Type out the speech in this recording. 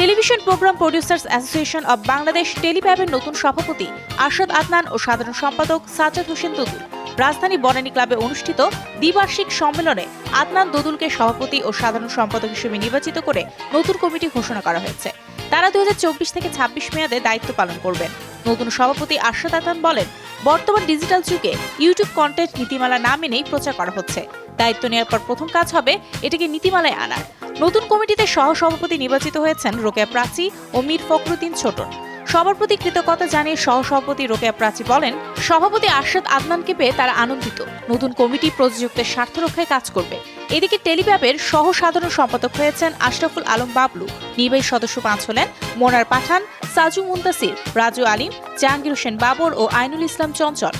Television program producers association of Bangladesh টেলিপ্যাবের নতুন সভাপতি আরশাদ আদনান ও সাধারণ সম্পাদক সাজাদ হোসেন দুদুল। রাজধানী বনানী ক্লাবে অনুষ্ঠিত দ্বিবার্ষিক সম্মেলনে আদনান দোদুলকে সভাপতি ও সাধারণ সম্পাদক হিসেবে নির্বাচিত করে নতুন কমিটি ঘোষণা করা হয়েছে। তারা দুই হাজার চব্বিশ থেকে ছাব্বিশ মেয়াদে দায়িত্ব পালন করবেন। নতুন সভাপতি আশা দাতান বলেন, বর্তমান ডিজিটাল যুগে ইউটিউব কন্টেন্ট নীতিমালা না মেনেই প্রচার করা হচ্ছে। দায়িত্ব নেওয়ার পর প্রথম কাজ হবে এটাকে নীতিমালায় আনার নতুন কমিটিতে সহ সভাপতি নির্বাচিত হয়েছেন রোকেয়া প্রাচী ও মীর ফখরুদ্দিন ছোটন। সবার প্রতি কৃতজ্ঞতা জানিয়ে সহসভাপতি রোকেয়া প্রাচী বলেন, সভাপতি আরশাদ আদনানকে পেয়ে তারা আনন্দিত। নতুন কমিটি প্রযোজকদের স্বার্থ রক্ষায় কাজ করবে। এদিকে টেলিপ্যাপের সহ সাধারণ সম্পাদক হয়েছেন আশরাফুল আলম বাবলু। নির্বাহী সদস্য পাঁচ হলেন মোনার পাঠান, সাজু মুন্তাসির, রাজু আলিম, জাহাঙ্গীর হোসেন বাবর ও আইনুল ইসলাম চঞ্চল।